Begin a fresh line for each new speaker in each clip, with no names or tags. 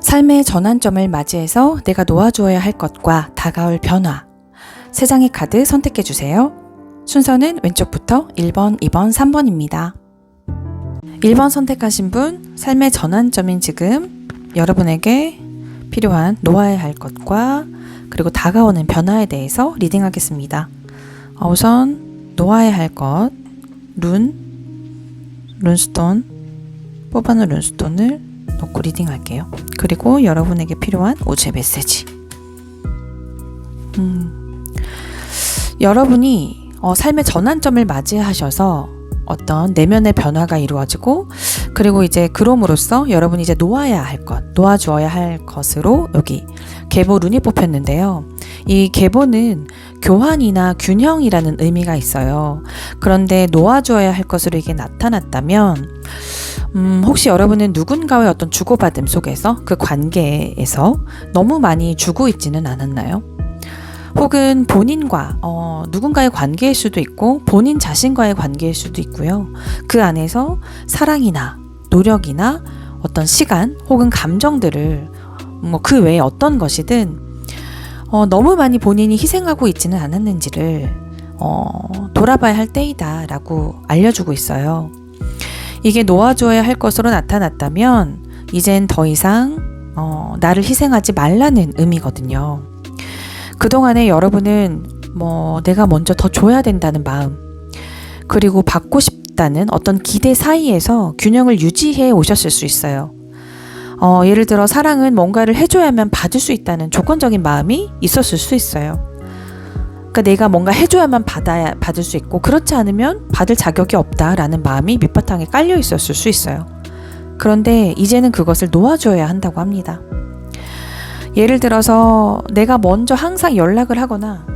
삶의 전환점을 맞이해서 내가 놓아주어야 할 것과 다가올 변화. 세 장의 카드 선택해 주세요. 순서는 왼쪽부터 1번, 2번, 3번입니다. 1번 선택하신 분, 삶의 전환점인 지금 여러분에게 필요한 놓아야 할 것과 그리고 다가오는 변화에 대해서 리딩하겠습니다. 어, 우선 놓아야 할 것, 룬, 룬스톤, 뽑아놓은 룬스톤을 놓고 리딩할게요. 그리고 여러분에게 필요한 우주의 메시지. 음, 여러분이 어, 삶의 전환점을 맞이하셔서 어떤 내면의 변화가 이루어지고 그리고 이제 그럼으로써 여러분이 이제 놓아야 할 것, 놓아주어야 할 것으로 여기 계보 룬이 뽑혔는데요. 이 계보는 교환이나 균형이라는 의미가 있어요. 그런데 놓아주어야 할 것으로 이게 나타났다면 음, 혹시 여러분은 누군가의 어떤 주고받음 속에서 그 관계에서 너무 많이 주고 있지는 않았나요? 혹은 본인과 어, 누군가의 관계일 수도 있고 본인 자신과의 관계일 수도 있고요. 그 안에서 사랑이나 노력이나 어떤 시간 혹은 감정들을 뭐 그 외에 어떤 것이든 어, 너무 많이 본인이 희생하고 있지는 않았는지를 어, 돌아봐야 할 때이다라고 알려주고 있어요. 이게 놓아줘야 할 것으로 나타났다면 이젠 더 이상 어, 나를 희생하지 말라는 의미거든요. 그동안에 여러분은 뭐 내가 먼저 더 줘야 된다는 마음 그리고 받고 싶다는 어떤 기대 사이에서 균형을 유지해 오셨을 수 있어요. 어, 예를 들어 사랑은 뭔가를 해줘야만 받을 수 있다는 조건적인 마음이 있었을 수 있어요. 그러니까 내가 뭔가 해줘야만 받아야 받을 수 있고 그렇지 않으면 받을 자격이 없다라는 마음이 밑바탕에 깔려 있었을 수 있어요. 그런데 이제는 그것을 놓아줘야 한다고 합니다. 예를 들어서 내가 먼저 항상 연락을 하거나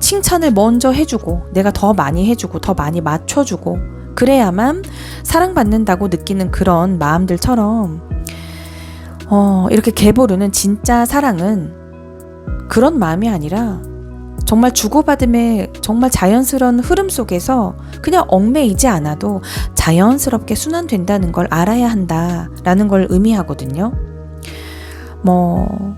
칭찬을 먼저 해주고 내가 더 많이 해주고 더 많이 맞춰주고 그래야만 사랑받는다고 느끼는 그런 마음들처럼 어, 이렇게 개보르는 진짜 사랑은 그런 마음이 아니라 정말 주고받음의 정말 자연스러운 흐름 속에서 그냥 얽매이지 않아도 자연스럽게 순환된다는 걸 알아야 한다라는 걸 의미하거든요. 뭐,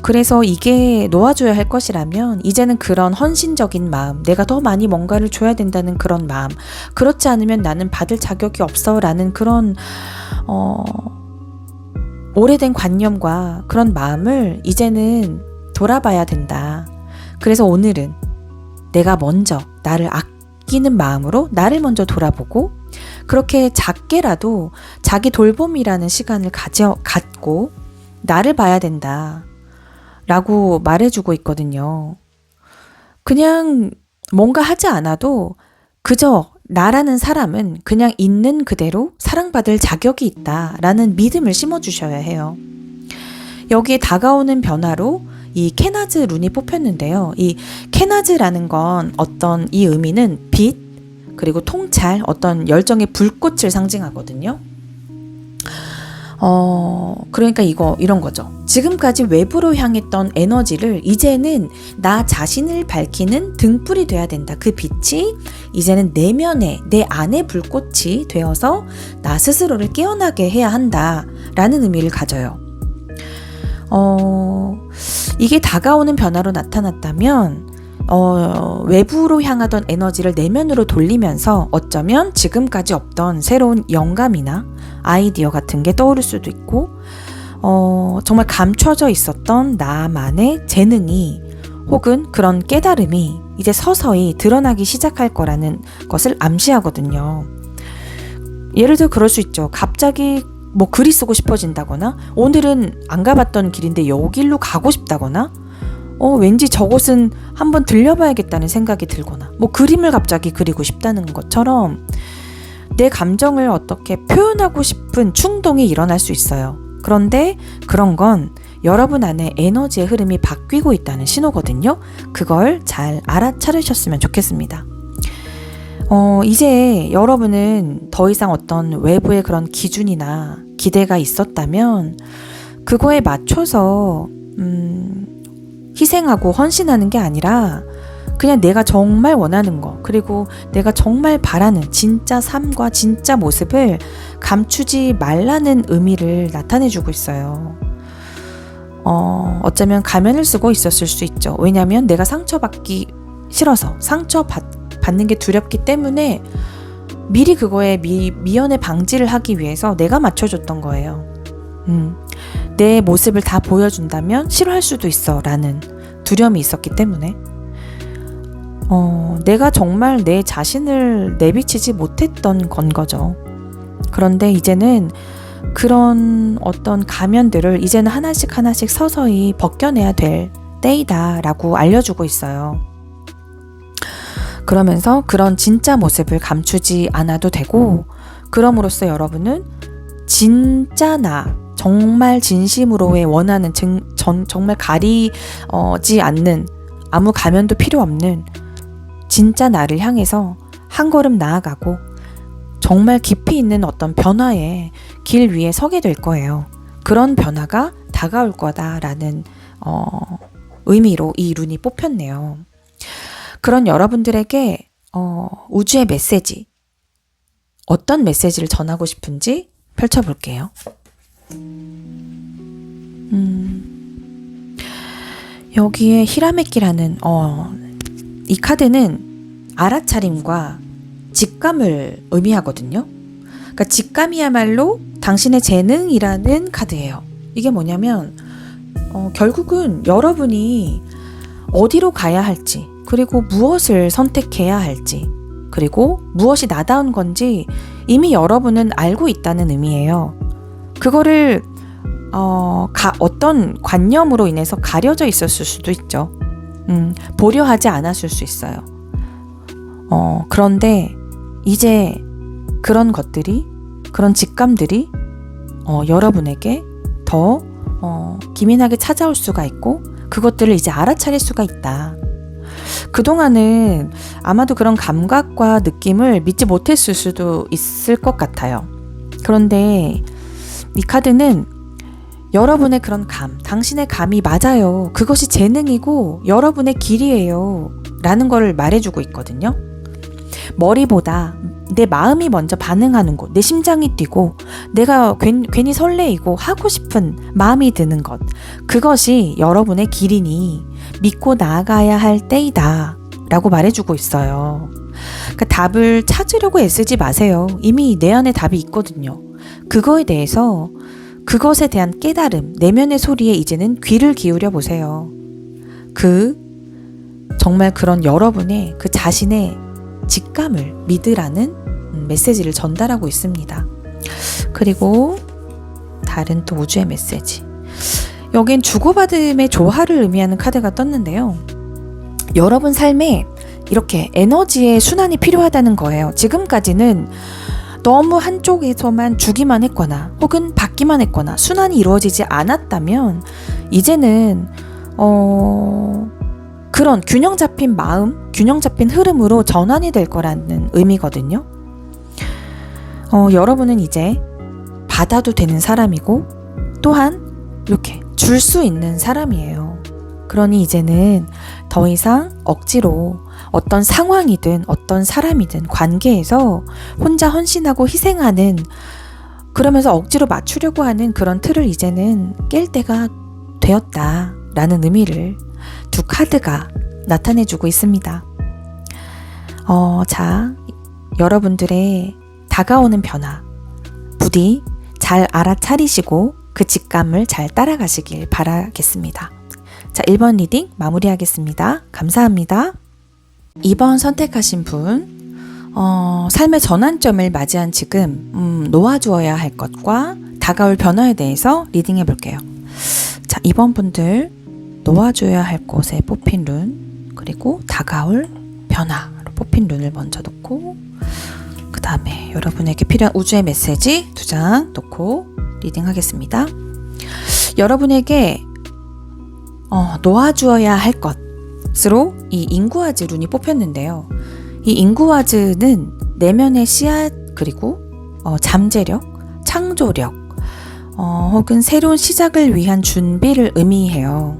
그래서 이게 놓아줘야 할 것이라면 이제는 그런 헌신적인 마음, 내가 더 많이 뭔가를 줘야 된다는 그런 마음, 그렇지 않으면 나는 받을 자격이 없어 라는 그런, 어, 오래된 관념과 그런 마음을 이제는 돌아봐야 된다. 그래서 오늘은 내가 먼저 나를 아끼는 마음으로 나를 먼저 돌아보고 그렇게 작게라도 자기 돌봄이라는 시간을 가져, 갖고 나를 봐야 된다. 라고 말해주고 있거든요. 그냥 뭔가 하지 않아도 그저 나라는 사람은 그냥 있는 그대로 사랑받을 자격이 있다 라는 믿음을 심어주셔야 해요. 여기에 다가오는 변화로 이 케나즈 룬이 뽑혔는데요. 이 케나즈라는 건 어떤 이 의미는 빛 그리고 통찰 어떤 열정의 불꽃을 상징하거든요. 어, 그러니까 이거, 이런 거죠. 지금까지 외부로 향했던 에너지를 이제는 나 자신을 밝히는 등불이 돼야 된다. 그 빛이 이제는 내면에, 내 안에 불꽃이 되어서 나 스스로를 깨어나게 해야 한다. 라는 의미를 가져요. 어, 이게 다가오는 변화로 나타났다면, 어, 외부로 향하던 에너지를 내면으로 돌리면서 어쩌면 지금까지 없던 새로운 영감이나 아이디어 같은 게 떠오를 수도 있고, 어, 정말 감춰져 있었던 나만의 재능이 혹은 그런 깨달음이 이제 서서히 드러나기 시작할 거라는 것을 암시하거든요. 예를 들어 그럴 수 있죠. 갑자기 뭐 글이 쓰고 싶어진다거나, 오늘은 안 가봤던 길인데 여길로 가고 싶다거나, 어, 왠지 저곳은 한번 들려봐야겠다는 생각이 들거나, 뭐 그림을 갑자기 그리고 싶다는 것처럼 내 감정을 어떻게 표현하고 싶은 충동이 일어날 수 있어요. 그런데 그런 건 여러분 안에 에너지의 흐름이 바뀌고 있다는 신호거든요. 그걸 잘 알아차리셨으면 좋겠습니다. 어, 이제 여러분은 더 이상 어떤 외부의 그런 기준이나 기대가 있었다면 그거에 맞춰서 음, 희생하고 헌신하는 게 아니라 그냥 내가 정말 원하는 거, 그리고 내가 정말 바라는 진짜 삶과 진짜 모습을 감추지 말라는 의미를 나타내주고 있어요. 어, 어쩌면 가면을 쓰고 있었을 수 있죠. 왜냐하면 내가 상처받기 싫어서, 상처받는 게 두렵기 때문에 미리 그거에 미, 미연에 방지를 하기 위해서 내가 맞춰줬던 거예요. 음, 내 모습을 다 보여준다면 싫어할 수도 있어. 라는 두려움이 있었기 때문에. 어, 내가 정말 내 자신을 내비치지 못했던 건 거죠. 그런데 이제는 그런 어떤 가면들을 이제는 하나씩 하나씩 서서히 벗겨내야 될 때이다라고 알려주고 있어요. 그러면서 그런 진짜 모습을 감추지 않아도 되고, 그럼으로써 여러분은 진짜 나, 정말 진심으로의 원하는 증, 전, 정말 가리지 않는 아무 가면도 필요 없는 진짜 나를 향해서 한 걸음 나아가고 정말 깊이 있는 어떤 변화의 길 위에 서게 될 거예요. 그런 변화가 다가올 거다라는 어, 의미로 이 룬이 뽑혔네요. 그런 여러분들에게 어, 우주의 메시지 어떤 메시지를 전하고 싶은지 펼쳐볼게요. 음, 여기에 히라메키라는 어, 이 카드는 알아차림과 직감을 의미하거든요. 그러니까 직감이야말로 당신의 재능이라는 카드예요. 이게 뭐냐면 어, 결국은 여러분이 어디로 가야 할지 그리고 무엇을 선택해야 할지 그리고 무엇이 나다운 건지 이미 여러분은 알고 있다는 의미예요. 그거를 어, 가, 어떤 관념으로 인해서 가려져 있었을 수도 있죠. 음, 보려 하지 않았을 수 있어요. 어, 그런데 이제 그런 것들이, 그런 직감들이 어, 여러분에게 더 어, 기민하게 찾아올 수가 있고 그것들을 이제 알아차릴 수가 있다. 그동안은 아마도 그런 감각과 느낌을 믿지 못했을 수도 있을 것 같아요. 그런데 이 카드는 여러분의 그런 감, 당신의 감이 맞아요. 그것이 재능이고 여러분의 길이에요. 라는 걸 말해주고 있거든요. 머리보다 내 마음이 먼저 반응하는 곳, 내 심장이 뛰고, 내가 괜, 괜히 설레이고 하고 싶은 마음이 드는 것. 그것이 여러분의 길이니 믿고 나아가야 할 때이다. 라고 말해주고 있어요. 그러니까 답을 찾으려고 애쓰지 마세요. 이미 내 안에 답이 있거든요. 그거에 대해서 그것에 대한 깨달음, 내면의 소리에 이제는 귀를 기울여 보세요. 그 정말 그런 여러분의 그 자신의 직감을 믿으라는 메시지를 전달하고 있습니다. 그리고 다른 또 우주의 메시지. 여긴 주고받음의 조화를 의미하는 카드가 떴는데요. 여러분 삶에 이렇게 에너지의 순환이 필요하다는 거예요. 지금까지는 너무 한쪽에서만 주기만 했거나 혹은 받기만 했거나 순환이 이루어지지 않았다면 이제는 어 그런 균형 잡힌 마음, 균형 잡힌 흐름으로 전환이 될 거라는 의미거든요. 어, 여러분은 이제 받아도 되는 사람이고 또한 이렇게 줄 수 있는 사람이에요. 그러니 이제는 더 이상 억지로 어떤 상황이든 어떤 사람이든 관계에서 혼자 헌신하고 희생하는 그러면서 억지로 맞추려고 하는 그런 틀을 이제는 깰 때가 되었다 라는 의미를 두 카드가 나타내주고 있습니다. 어, 자, 여러분들의 다가오는 변화, 부디 잘 알아차리시고 그 직감을 잘 따라가시길 바라겠습니다. 자, 1번 리딩 마무리하겠습니다. 감사합니다. 2번 선택하신 분, 어, 삶의 전환점을 맞이한 지금, 음, 놓아주어야 할 것과 다가올 변화에 대해서 리딩해 볼게요. 자, 2번 분들, 놓아줘야 할 곳에 뽑힌 룬, 그리고 다가올 변화로 뽑힌 룬을 먼저 놓고, 그 다음에 여러분에게 필요한 우주의 메시지 두 장 놓고 리딩 하겠습니다. 여러분에게 어, 놓아주어야 할 것으로 이 인구아즈 룬이 뽑혔는데요. 이 인구아즈는 내면의 씨앗 그리고 어, 잠재력, 창조력, 어, 혹은 새로운 시작을 위한 준비를 의미해요.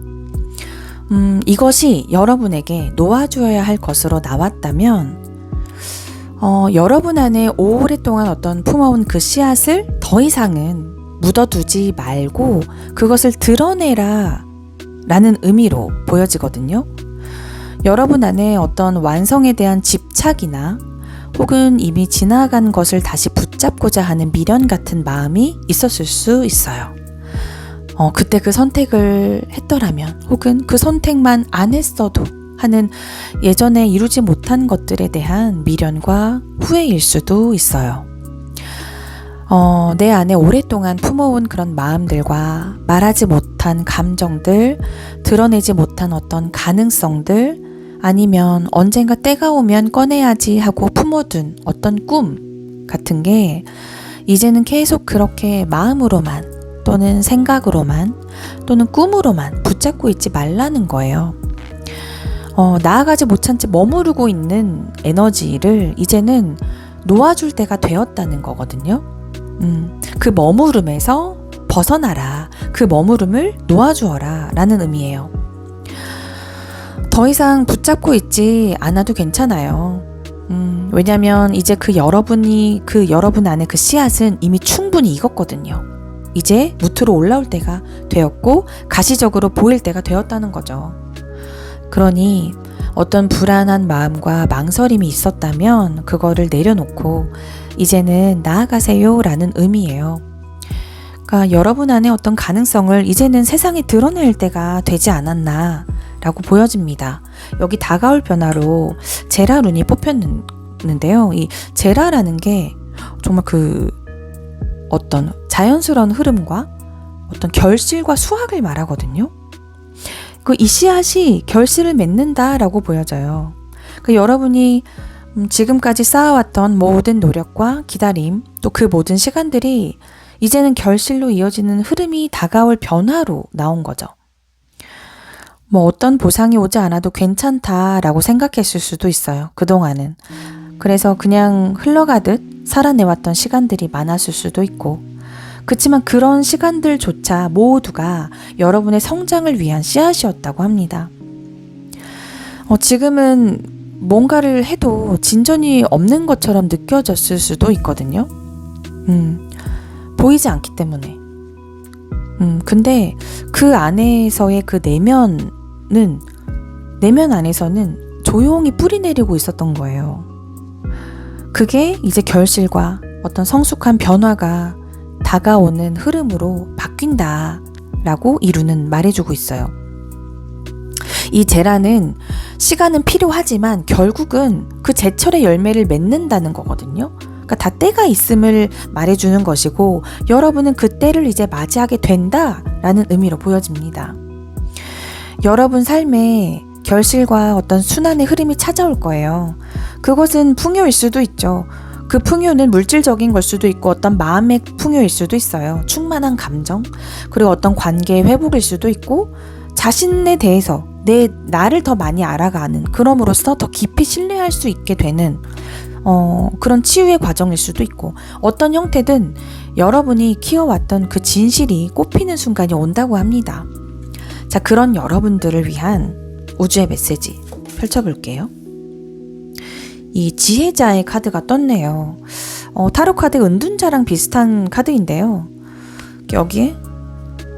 음, 이것이 여러분에게 놓아주어야 할 것으로 나왔다면, 어, 여러분 안에 오랫동안 어떤 품어온 그 씨앗을 더 이상은 묻어두지 말고 그것을 드러내라 라는 의미로 보여지거든요. 여러분 안에 어떤 완성에 대한 집착이나 혹은 이미 지나간 것을 다시 붙잡고자 하는 미련 같은 마음이 있었을 수 있어요. 어, 그때 그 선택을 했더라면 혹은 그 선택만 안 했어도 하는 예전에 이루지 못한 것들에 대한 미련과 후회일 수도 있어요. 어, 내 안에 오랫동안 품어온 그런 마음들과 말하지 못한 감정들, 드러내지 못한 어떤 가능성들, 아니면 언젠가 때가 오면 꺼내야지 하고 품어둔 어떤 꿈 같은 게 이제는 계속 그렇게 마음으로만 또는 생각으로만 또는 꿈으로만 붙잡고 있지 말라는 거예요. 어, 나아가지 못한 채 머무르고 있는 에너지를 이제는 놓아줄 때가 되었다는 거거든요. 음, 그 머무름에서 벗어나라. 그 머무름을 놓아주어라. 라는 의미예요. 더 이상 붙잡고 있지 않아도 괜찮아요. 음, 왜냐면 이제 그 여러분이, 그 여러분 안에 그 씨앗은 이미 충분히 익었거든요. 이제 무트로 올라올 때가 되었고, 가시적으로 보일 때가 되었다는 거죠. 그러니 어떤 불안한 마음과 망설임이 있었다면 그거를 내려놓고 이제는 나아가세요 라는 의미예요. 그러니까 여러분 안에 어떤 가능성을 이제는 세상에 드러낼 때가 되지 않았나 라고 보여집니다. 여기 다가올 변화로 제라 룬이 뽑혔는데요. 이 제라라는 게 정말 그 어떤 자연스러운 흐름과 어떤 결실과 수확을 말하거든요. 그 이 씨앗이 결실을 맺는다라고 보여져요. 그 여러분이 음, 지금까지 쌓아왔던 모든 노력과 기다림, 또 그 모든 시간들이 이제는 결실로 이어지는 흐름이 다가올 변화로 나온 거죠. 뭐 어떤 보상이 오지 않아도 괜찮다라고 생각했을 수도 있어요. 그동안은. 그래서 그냥 흘러가듯 살아내왔던 시간들이 많았을 수도 있고. 그렇지만 그런 시간들조차 모두가 여러분의 성장을 위한 씨앗이었다고 합니다. 어, 지금은 뭔가를 해도 진전이 없는 것처럼 느껴졌을 수도 있거든요. 음, 보이지 않기 때문에. 음, 근데 그 안에서의 그 내면은, 내면 안에서는 조용히 뿌리 내리고 있었던 거예요. 그게 이제 결실과 어떤 성숙한 변화가 다가오는 흐름으로 바뀐다 라고 이루는 말해주고 있어요. 이 제라는 시간은 필요하지만 결국은 그 제철의 열매를 맺는다는 거거든요. 그러니까 다 때가 있음을 말해주는 것이고 여러분은 그 때를 이제 맞이하게 된다라는 의미로 보여집니다. 여러분 삶에 결실과 어떤 순환의 흐름이 찾아올 거예요. 그것은 풍요일 수도 있죠. 그 풍요는 물질적인 걸 수도 있고 어떤 마음의 풍요일 수도 있어요. 충만한 감정, 그리고 어떤 관계의 회복일 수도 있고 자신에 대해서 내 나를 더 많이 알아가는 그럼으로써 더 깊이 신뢰할 수 있게 되는 어, 그런 치유의 과정일 수도 있고 어떤 형태든 여러분이 키워왔던 그 진실이 꽃피는 순간이 온다고 합니다. 자, 그런 여러분들을 위한 우주의 메시지 펼쳐볼게요. 이 지혜자의 카드가 떴네요. 어, 타로 카드 은둔자랑 비슷한 카드인데요. 여기에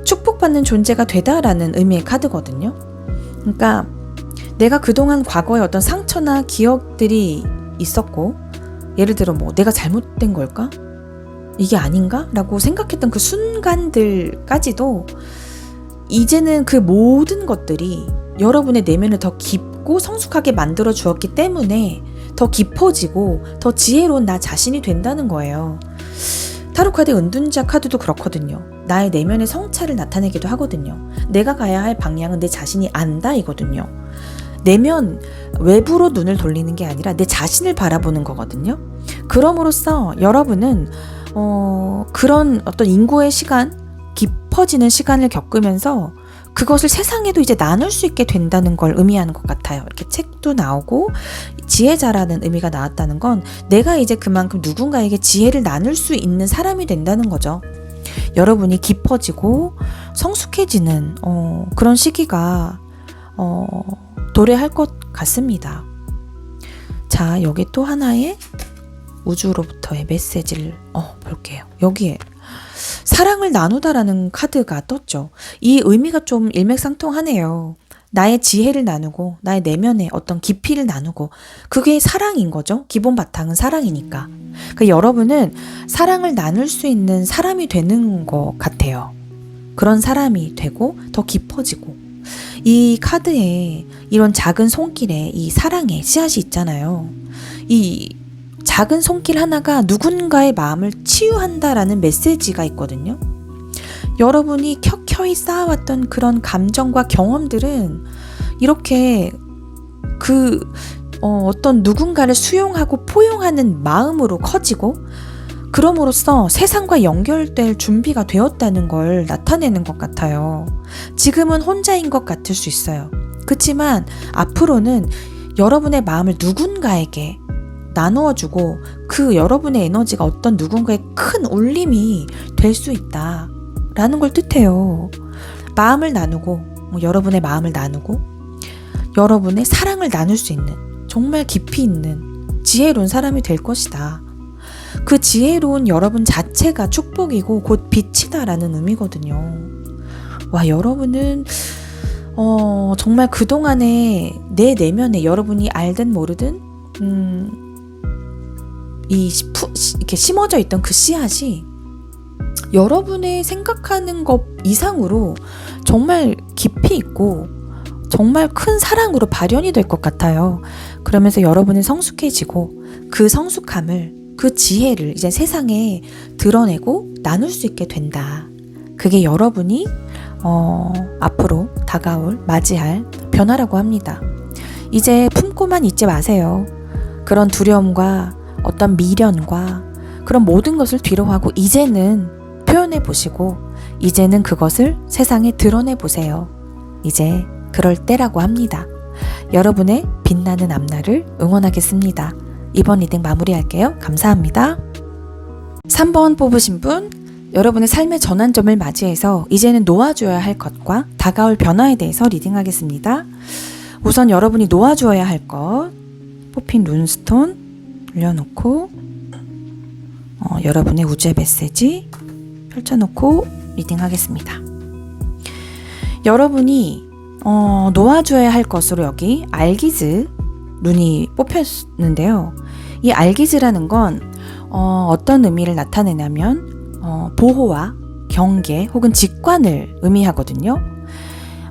축복받는 존재가 되다라는 의미의 카드거든요. 그러니까 내가 그동안 과거에 어떤 상처나 기억들이 있었고, 예를 들어 뭐 내가 잘못된 걸까? 이게 아닌가? 라고 생각했던 그 순간들까지도 이제는 그 모든 것들이 여러분의 내면을 더 깊고 성숙하게 만들어 주었기 때문에 더 깊어지고 더 지혜로운 나 자신이 된다는 거예요. 타로 카드 은둔자 카드도 그렇거든요. 나의 내면의 성찰을 나타내기도 하거든요. 내가 가야 할 방향은 내 자신이 안다 이거든요. 내면 외부로 눈을 돌리는 게 아니라 내 자신을 바라보는 거거든요. 그럼으로써 여러분은 어, 그런 어떤 인고의 시간, 깊어지는 시간을 겪으면서 그것을 세상에도 이제 나눌 수 있게 된다는 걸 의미하는 것 같아요. 이렇게 책도 나오고 지혜자라는 의미가 나왔다는 건 내가 이제 그만큼 누군가에게 지혜를 나눌 수 있는 사람이 된다는 거죠. 여러분이 깊어지고 성숙해지는 어, 그런 시기가 어, 도래할 것 같습니다. 자, 여기 또 하나의 우주로부터의 메시지를 어, 볼게요. 여기에 사랑을 나누다라는 카드가 떴죠. 이 의미가 좀 일맥상통하네요. 나의 지혜를 나누고 나의 내면의 어떤 깊이를 나누고 그게 사랑인 거죠. 기본 바탕은 사랑이니까. 그 여러분은 사랑을 나눌 수 있는 사람이 되는 것 같아요. 그런 사람이 되고 더 깊어지고 이 카드에 이런 작은 손길에 이 사랑의 씨앗이 있잖아요. 이 작은 손길 하나가 누군가의 마음을 치유한다라는 메시지가 있거든요. 여러분이 켜켜이 쌓아왔던 그런 감정과 경험들은 이렇게 그 어, 어떤 누군가를 수용하고 포용하는 마음으로 커지고 그럼으로써 세상과 연결될 준비가 되었다는 걸 나타내는 것 같아요. 지금은 혼자인 것 같을 수 있어요. 그렇지만 앞으로는 여러분의 마음을 누군가에게 나누어주고 그 여러분의 에너지가 어떤 누군가의 큰 울림이 될 수 있다. 라는 걸 뜻해요. 마음을 나누고, 뭐 여러분의 마음을 나누고, 여러분의 사랑을 나눌 수 있는 정말 깊이 있는 지혜로운 사람이 될 것이다. 그 지혜로운 여러분 자체가 축복이고 곧 빛이다라는 의미거든요. 와, 여러분은 어, 정말 그동안에 내 내면에 여러분이 알든 모르든 음, 이 푸, 이렇게 심어져 있던 그 씨앗이 여러분의 생각하는 것 이상으로 정말 깊이 있고 정말 큰 사랑으로 발현이 될 것 같아요. 그러면서 여러분은 성숙해지고 그 성숙함을 그 지혜를 이제 세상에 드러내고 나눌 수 있게 된다. 그게 여러분이 어, 앞으로 다가올 맞이할 변화라고 합니다. 이제 품고만 있지 마세요. 그런 두려움과 어떤 미련과 그런 모든 것을 뒤로 하고 이제는 표현해 보시고 이제는 그것을 세상에 드러내 보세요. 이제 그럴 때라고 합니다. 여러분의 빛나는 앞날을 응원하겠습니다. 이번 리딩 마무리할게요. 감사합니다. 3번 뽑으신 분, 여러분의 삶의 전환점을 맞이해서 이제는 놓아줘야 할 것과 다가올 변화에 대해서 리딩하겠습니다. 우선 여러분이 놓아줘야 할 것, 뽑힌 룬스톤 올려놓고, 어, 여러분의 우주의 메시지 펼쳐놓고 리딩하겠습니다. 여러분이 어, 놓아줘야 할 것으로 여기 알기즈 눈이 뽑혔는데요. 이 알기즈라는 건 어, 어떤 의미를 나타내냐면 어, 보호와 경계 혹은 직관을 의미하거든요.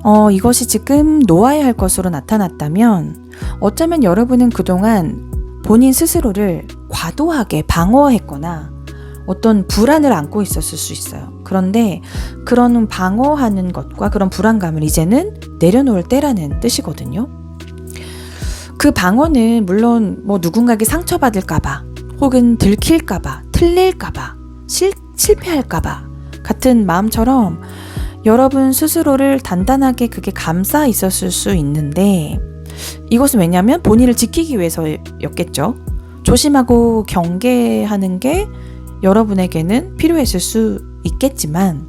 어, 이것이 지금 놓아야 할 것으로 나타났다면 어쩌면 여러분은 그동안 본인 스스로를 과도하게 방어했거나 어떤 불안을 안고 있었을 수 있어요. 그런데 그런 방어하는 것과 그런 불안감을 이제는 내려놓을 때라는 뜻이거든요. 그 방어는 물론 뭐 누군가에게 상처받을까봐 혹은 들킬까봐 틀릴까봐 실, 실패할까봐 같은 마음처럼 여러분 스스로를 단단하게 그게 감싸 있었을 수 있는데 이것은 왜냐하면 본인을 지키기 위해서였겠죠. 조심하고 경계하는 게 여러분에게는 필요했을 수 있겠지만,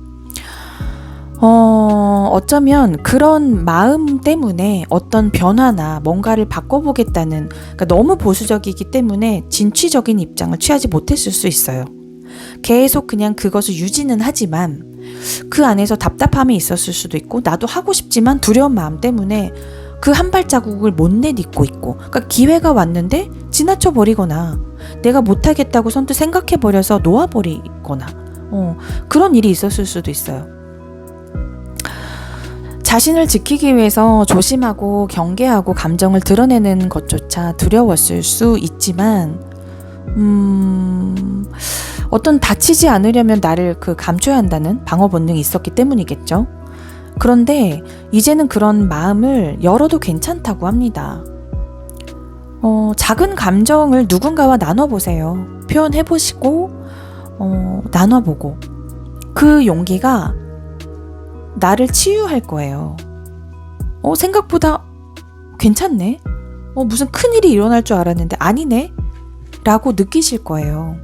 어, 어쩌면 그런 마음 때문에 어떤 변화나 뭔가를 바꿔보겠다는, 그러니까 너무 보수적이기 때문에 진취적인 입장을 취하지 못했을 수 있어요. 계속 그냥 그것을 유지는 하지만 그 안에서 답답함이 있었을 수도 있고, 나도 하고 싶지만 두려운 마음 때문에 그 한 발자국을 못 내딛고 있고, 그러니까 기회가 왔는데 지나쳐 버리거나 내가 못하겠다고 선뜻 생각해 버려서 놓아 버리거나 어, 그런 일이 있었을 수도 있어요. 자신을 지키기 위해서 조심하고 경계하고 감정을 드러내는 것조차 두려웠을 수 있지만, 음, 어떤 다치지 않으려면 나를 그 감춰야 한다는 방어 본능이 있었기 때문이겠죠. 그런데 이제는 그런 마음을 열어도 괜찮다고 합니다. 어, 작은 감정을 누군가와 나눠보세요. 표현해보시고, 어, 나눠보고. 그 용기가 나를 치유할 거예요. 어, 생각보다 괜찮네? 어, 무슨 큰일이 일어날 줄 알았는데 아니네? 라고 느끼실 거예요.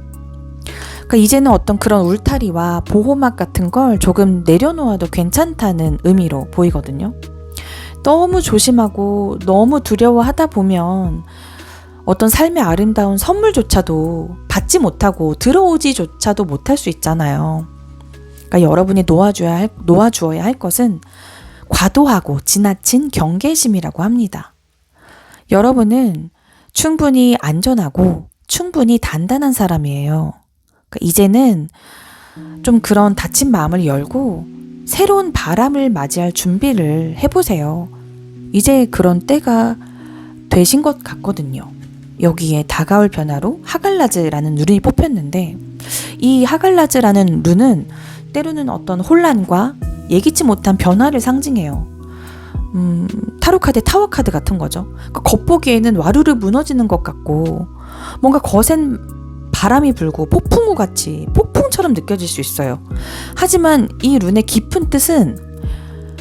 그러니까 이제는 어떤 그런 울타리와 보호막 같은 걸 조금 내려놓아도 괜찮다는 의미로 보이거든요. 너무 조심하고 너무 두려워하다 보면 어떤 삶의 아름다운 선물조차도 받지 못하고 들어오지조차도 못할 수 있잖아요. 그러니까 여러분이 놓아줘야 할, 놓아주어야 할 것은 과도하고 지나친 경계심이라고 합니다. 여러분은 충분히 안전하고 충분히 단단한 사람이에요. 그러니까 이제는 좀 그런 다친 마음을 열고 새로운 바람을 맞이할 준비를 해보세요. 이제 그런 때가 되신 것 같거든요. 여기에 다가올 변화로 하갈라즈라는 룬이 뽑혔는데 이 하갈라즈라는 룬은 때로는 어떤 혼란과 예기치 못한 변화를 상징해요. 음, 타로 카드 타워 카드 같은 거죠. 그러니까 겉보기에는 와르르 무너지는 것 같고 뭔가 거센 바람이 불고 폭풍우 같이 폭풍처럼 느껴질 수 있어요. 하지만 이 룬의 깊은 뜻은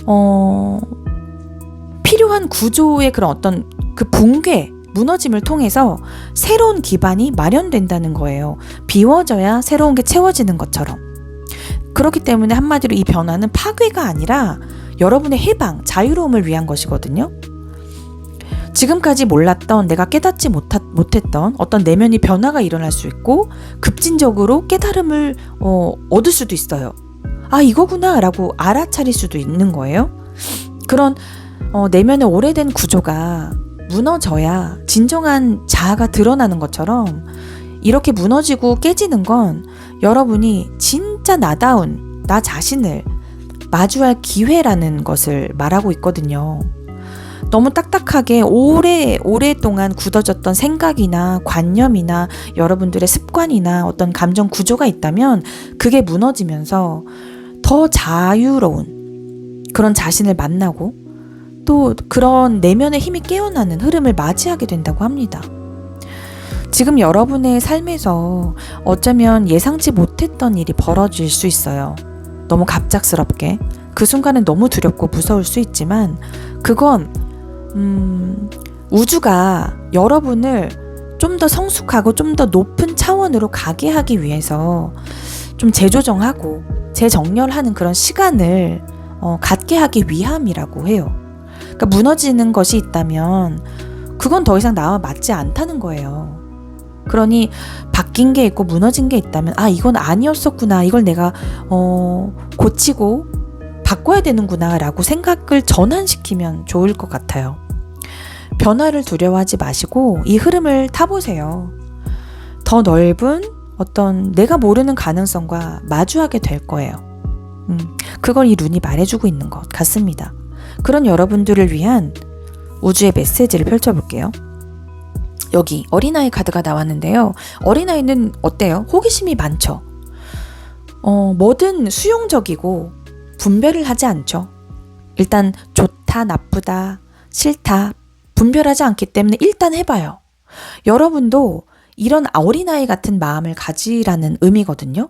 어 필요한 구조의 그런 어떤 그 붕괴 무너짐을 통해서 새로운 기반이 마련된다는 거예요. 비워져야 새로운 게 채워지는 것처럼. 그렇기 때문에 한마디로 이 변화는 파괴가 아니라 여러분의 해방, 자유로움을 위한 것이거든요. 지금까지 몰랐던 내가 깨닫지 못하, 못했던 어떤 내면이 변화가 일어날 수 있고 급진적으로 깨달음을 어, 얻을 수도 있어요. 아 이거구나 라고 알아차릴 수도 있는 거예요. 그런 어, 내면의 오래된 구조가 무너져야 진정한 자아가 드러나는 것처럼 이렇게 무너지고 깨지는 건 여러분이 진짜 나다운 나 자신을 마주할 기회라는 것을 말하고 있거든요. 너무 딱딱하게 오래 오랫동안 굳어졌던 생각이나 관념이나 여러분들의 습관이나 어떤 감정 구조가 있다면 그게 무너지면서 더 자유로운 그런 자신을 만나고 또 그런 내면의 힘이 깨어나는 흐름을 맞이하게 된다고 합니다. 지금 여러분의 삶에서 어쩌면 예상치 못했던 일이 벌어질 수 있어요. 너무 갑작스럽게. 그 순간은 너무 두렵고 무서울 수 있지만, 그건, 음, 우주가 여러분을 좀 더 성숙하고 좀 더 높은 차원으로 가게 하기 위해서 좀 재조정하고 재정렬하는 그런 시간을 어, 갖게 하기 위함이라고 해요. 그러니까 무너지는 것이 있다면 그건 더 이상 나와 맞지 않다는 거예요. 그러니 바뀐 게 있고 무너진 게 있다면 아 이건 아니었었구나 이걸 내가 어 고치고 바꿔야 되는구나라고 생각을 전환시키면 좋을 것 같아요. 변화를 두려워하지 마시고 이 흐름을 타보세요. 더 넓은 어떤 내가 모르는 가능성과 마주하게 될 거예요. 음, 그걸 이 룬이 말해주고 있는 것 같습니다. 그런 여러분들을 위한 우주의 메시지를 펼쳐볼게요. 여기 어린아이 카드가 나왔는데요. 어린아이는 어때요? 호기심이 많죠? 어, 뭐든 수용적이고 분별을 하지 않죠. 일단 좋다, 나쁘다, 싫다, 분별하지 않기 때문에 일단 해봐요. 여러분도 이런 어린아이 같은 마음을 가지라는 의미거든요.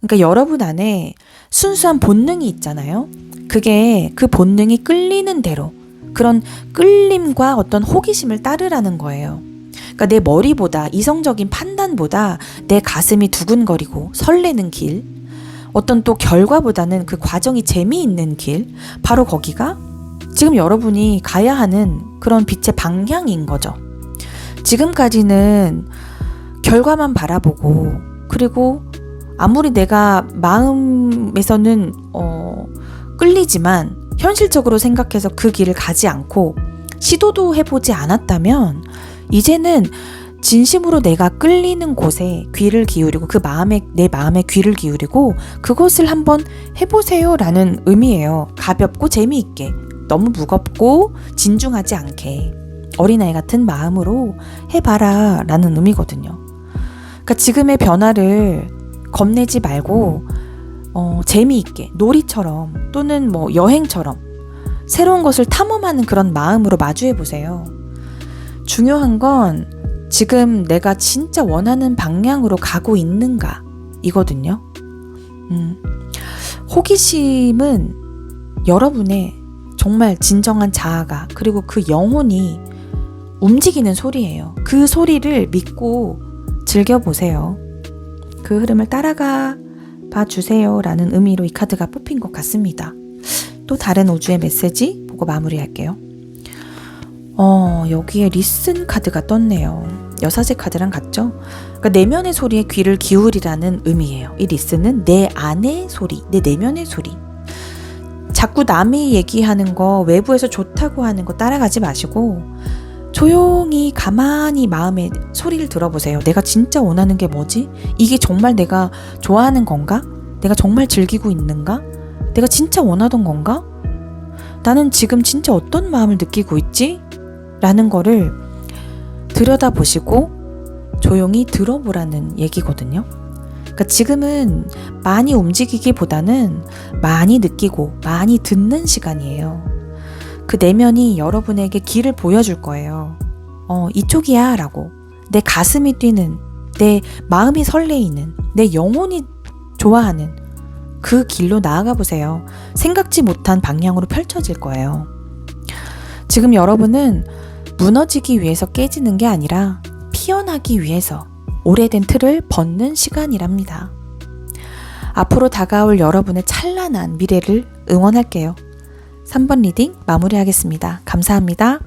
그러니까 여러분 안에 순수한 본능이 있잖아요. 그게 그 본능이 끌리는 대로 그런 끌림과 어떤 호기심을 따르라는 거예요. 그러니까 내 머리보다 이성적인 판단보다 내 가슴이 두근거리고 설레는 길, 어떤 또 결과보다는 그 과정이 재미있는 길, 바로 거기가 지금 여러분이 가야 하는 그런 빛의 방향인 거죠. 지금까지는 결과만 바라보고 그리고 아무리 내가 마음에서는 어, 끌리지만 현실적으로 생각해서 그 길을 가지 않고 시도도 해보지 않았다면 이제는 진심으로 내가 끌리는 곳에 귀를 기울이고 그 마음에 내 마음에 귀를 기울이고 그것을 한번 해보세요라는 의미예요. 가볍고 재미있게 너무 무겁고 진중하지 않게 어린아이 같은 마음으로 해봐라 라는 의미거든요. 그러니까 지금의 변화를 겁내지 말고 어, 재미있게 놀이처럼 또는 뭐 여행처럼 새로운 것을 탐험하는 그런 마음으로 마주해 보세요. 중요한 건 지금 내가 진짜 원하는 방향으로 가고 있는가 이거든요. 음, 호기심은 여러분의 정말 진정한 자아가 그리고 그 영혼이 움직이는 소리예요. 그 소리를 믿고 즐겨보세요. 그 흐름을 따라가 봐 주세요 라는 의미로 이 카드가 뽑힌 것 같습니다. 또 다른 우주의 메시지 보고 마무리할게요. 어, 여기에 리슨 카드가 떴네요. 여사제 카드랑 같죠? 그러니까 내면의 소리에 귀를 기울이라는 의미예요. 이 리슨은 내 안의 소리, 내 내면의 소리. 자꾸 남이 얘기하는 거, 외부에서 좋다고 하는 거 따라가지 마시고, 조용히 가만히 마음의 소리를 들어보세요. 내가 진짜 원하는 게 뭐지? 이게 정말 내가 좋아하는 건가? 내가 정말 즐기고 있는가? 내가 진짜 원하던 건가? 나는 지금 진짜 어떤 마음을 느끼고 있지? 라는 거를 들여다보시고 조용히 들어보라는 얘기거든요. 그러니까 지금은 많이 움직이기보다는 많이 느끼고 많이 듣는 시간이에요. 그 내면이 여러분에게 길을 보여줄 거예요. 어, 이쪽이야 라고. 내 가슴이 뛰는, 내 마음이 설레이는, 내 영혼이 좋아하는 그 길로 나아가 보세요. 생각지 못한 방향으로 펼쳐질 거예요. 지금 여러분은 무너지기 위해서 깨지는 게 아니라 피어나기 위해서 오래된 틀을 벗는 시간이랍니다. 앞으로 다가올 여러분의 찬란한 미래를 응원할게요. 3번 리딩 마무리하겠습니다. 감사합니다.